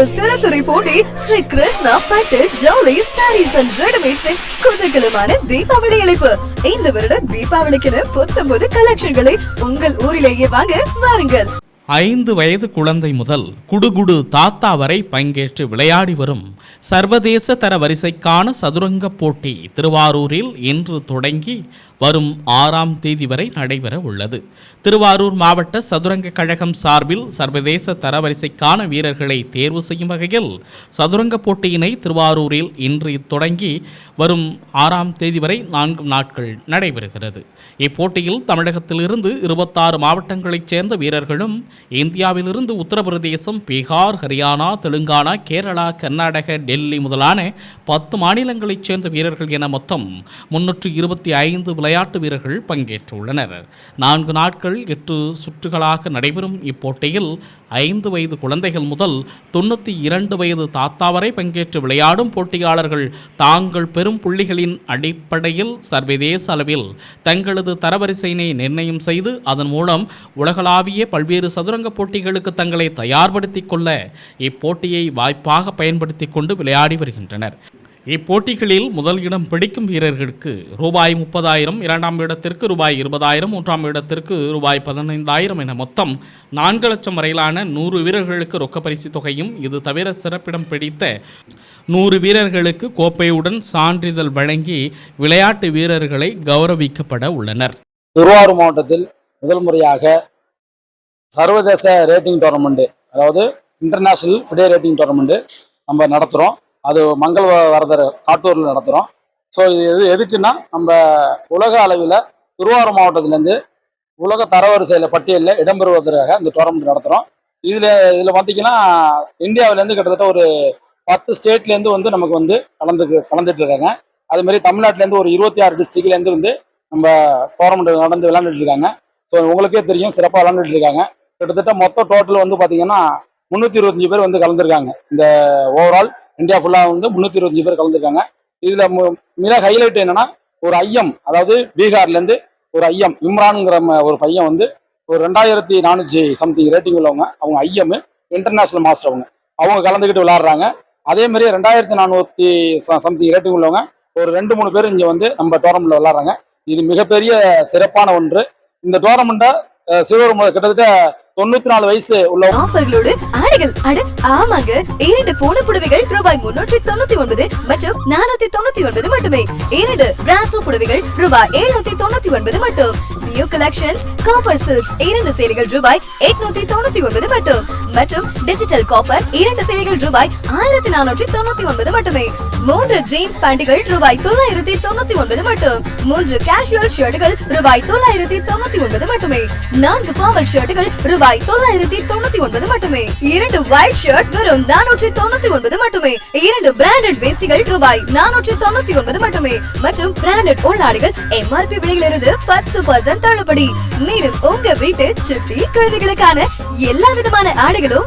உங்கள் திறத்துறை போட்டி ஸ்ரீ கிருஷ்ணா பட்டு ஜவுளி சாரீஸ் அண்ட் ரெடிமேட்ஸின் குதகலமான தீபாவளி அழைப்பு இந்த வருட தீபாவளிக்கென புத்தம்பது கலெக்ஷன்களை உங்கள் ஊரிலேயே வாங்க வாருங்கள். ஐந்து வயது குழந்தை முதல் குடுகுடு தாத்தா வரை பங்கேற்று விளையாடி வரும் சர்வதேச தர வரிசைக்கான சதுரங்க போட்டி திருவாரூரில் இன்று தொடங்கி வரும் ஆறாம் தேதி வரை நடைபெற உள்ளது. திருவாரூர் மாவட்ட சதுரங்க கழகம் சார்பில் சர்வதேச தரவரிசைக்கான வீரர்களை தேர்வு செய்யும் வகையில் சதுரங்க போட்டியினை திருவாரூரில் இன்று தொடங்கி வரும் ஆறாம் தேதி வரை நான்கு நாட்கள் நடைபெறுகிறது. இப்போட்டியில் தமிழகத்திலிருந்து இருபத்தாறு மாவட்டங்களைச் சேர்ந்த வீரர்களும் இந்தியாவிலிருந்து உத்தரப்பிரதேசம் பீகார் ஹரியானா தெலுங்கானா கேரளா கர்நாடக டெல்லி முதலான பத்து மாநிலங்களைச் சேர்ந்த வீரர்கள் என மொத்தம் முன்னூற்று இருபத்தி ஐந்து விளையாட்டு வீரர்கள் பங்கேற்றுள்ளனர். நான்கு நாட்கள் எட்டு சுற்றுகளாக நடைபெறும் இப்போட்டியில் ஐந்து வயது குழந்தைகள் முதல் தொண்ணூற்றி இரண்டு வயது தாத்தா வரை பங்கேற்று விளையாடும் போட்டியாளர்கள் தாங்கள் பெறும் புள்ளிகளின் அடிப்படையில் சர்வதேச அளவில் தங்களது தரவரிசையினை நிர்ணயம் செய்து அதன் மூலம் உலகளாவிய பல்வேறு சதுரங்க போட்டிகளுக்கு தங்களை தயார்படுத்திக் கொள்ள இப்போட்டியை வாய்ப்பாக பயன்படுத்திக் கொண்டு விளையாடி வருகின்றனர். இப்போட்டிகளில் முதல் இடம் பிடிக்கும் வீரர்களுக்கு ரூபாய் முப்பதாயிரம் இரண்டாம் இடத்திற்கு ரூபாய் இருபதாயிரம் மூன்றாம் இடத்திற்கு ரூபாய் பதினைந்தாயிரம் என மொத்தம் நான்கு லட்சம் வரையிலான நூறு வீரர்களுக்கு ரொக்க பரிசு தொகையும் இது தவிர சிறப்பிடம் பிடித்த நூறு வீரர்களுக்கு கோப்பையுடன் சான்றிதழ் வழங்கி விளையாட்டு வீரர்களை கௌரவிக்கப்பட உள்ளனர். திருவாரூர் மாவட்டத்தில் முதல் முறையாக சர்வதேச ரேட்டிங் டோர்னமெண்ட் அதாவது இன்டர்நேஷனல் ஃபிடே ரேட்டிங் டோர்னமெண்ட் நம்ம நடத்துகிறோம் அது மங்கள் வரதர் காட்டூரில் நடத்துகிறோம் ஸோ இது எது எதுக்குன்னா நம்ம உலக அளவில் திருவாரூர் மாவட்டத்திலேருந்து உலக தரவரிசையில் பட்டியலில் இடம்பெறுவதற்காக இந்த டோர்னமெண்ட் நடத்துகிறோம் இதில் இதில் பார்த்தீங்கன்னா இந்தியாவிலேருந்து கிட்டத்தட்ட ஒரு பத்து ஸ்டேட்லேருந்து வந்து நமக்கு வந்து கலந்து கலந்துட்டு இருக்காங்க. அதுமாரி தமிழ்நாட்டிலேருந்து ஒரு இருபத்தி ஆறு டிஸ்ட்ரிக்ட்லேருந்து வந்து நம்ம டோர்னமெண்ட் நடந்து விளையாண்டுட்டு இருக்காங்க. ஸோ உங்களுக்கே தெரியும் சிறப்பாக விளையாண்டுட்டு இருக்காங்க. கிட்டத்தட்ட மொத்த டோட்டல் வந்து பார்த்தீங்கன்னா முந்நூற்றி இருபத்தஞ்சு பேர் வந்து கலந்துருக்காங்க. இந்த ஓவரால் இந்தியா ஃபுல்லாக வந்து முந்நூற்றி இருபத்தஞ்சு பேர் கலந்துருக்காங்க. இதில் மிக ஹைலைட் என்னன்னா ஒரு ஐயம் அதாவது பீகார்லேருந்து ஒரு ஐயம் இம்ரான்ங்கிற ம- ஒரு பையன் வந்து ஒரு ரெண்டாயிரத்தி நானூற்றி சம்திங் ரேட்டிங் உள்ளவங்க. அவங்க ஐஎம் இன்டர்நேஷனல் மாஸ்டர் அவங்க. அவங்க கலந்துக்கிட்டு விளாட்றாங்க அதே மாதிரி ரெண்டாயிரத்தி நானூற்றி சம்திங் ரேட்டிங் உள்ளவங்க ஒரு ரெண்டு மூணு பேர் இங்கே வந்து நம்ம டோர்னமெண்ட்டில் விளாட்றாங்க இது மிகப்பெரிய சிறப்பான ஒன்று. இந்த டோர்னமெண்ட்டை சிவபெருமாள் கிட்டத்தட்ட தொண்ணூத்தி நாலு வயசு உள்ள ஆஃபர்களோடு ஆடைகள் அட ஆமாங்க. இரண்டு போன புடவைகள் ரூபாய் முன்னூற்றி தொண்ணூத்தி ஒன்பது மற்றும் நானூத்தி தொண்ணூத்தி ஒன்பது மட்டுமே. இரண்டு பிராசோ புடவைகள் ரூபாய் எழுநூத்தி தொண்ணூத்தி ஒன்பது மட்டும். நியூ கலெக்ஷன்ஸ் காப்பர் சில்க்ஸ் இரண்டு சேலைகள் ரூபாய் எட்நூத்தி தொண்ணூத்தி ஒன்பது மட்டும். மற்றும் டிஜிட்டல் காஃபர் இரண்டு சேலைகள் ரூபாய் ஆயிரத்தி நானூற்றி தொண்ணூத்தி ஒன்பது மட்டுமே. மூன்று ஜீன்ஸ் பேண்டுகள் ரூபாய் தொள்ளாயிரத்தி தொண்ணூத்தி ஒன்பது மட்டும். மூன்று கேஷுவல் ஷர்ட்டுகள் ரூபாய் தொள்ளாயிரத்தி தொண்ணூத்தி ஒன்பது மட்டுமே. நான்கு பாமல் ஷர்ட்டுகள் ரூபாய் தொள்ளாயிரத்தி தொண்ணூத்தி ஒன்பது மட்டுமே. இரண்டு ஒயிட் ஷர்ட் வெறும் நானூற்றி தொண்ணூத்தி ஒன்பது மட்டுமே. இரண்டு பிராண்டட் வேஸ்டிகள் ரூபாய் நானூற்றி தொண்ணூத்தி ஒன்பது மட்டுமே. மற்றும் பிராண்டட் உள்நாடுகள் எம்ஆர்பி விலையிலிருந்து பத்து பர்சன்ட் தள்ளுபடி. மேலும் உங்க வீட்டு சுட்டி குழந்தைகளுக்கான எல்லா விதமான ஆடைகளும்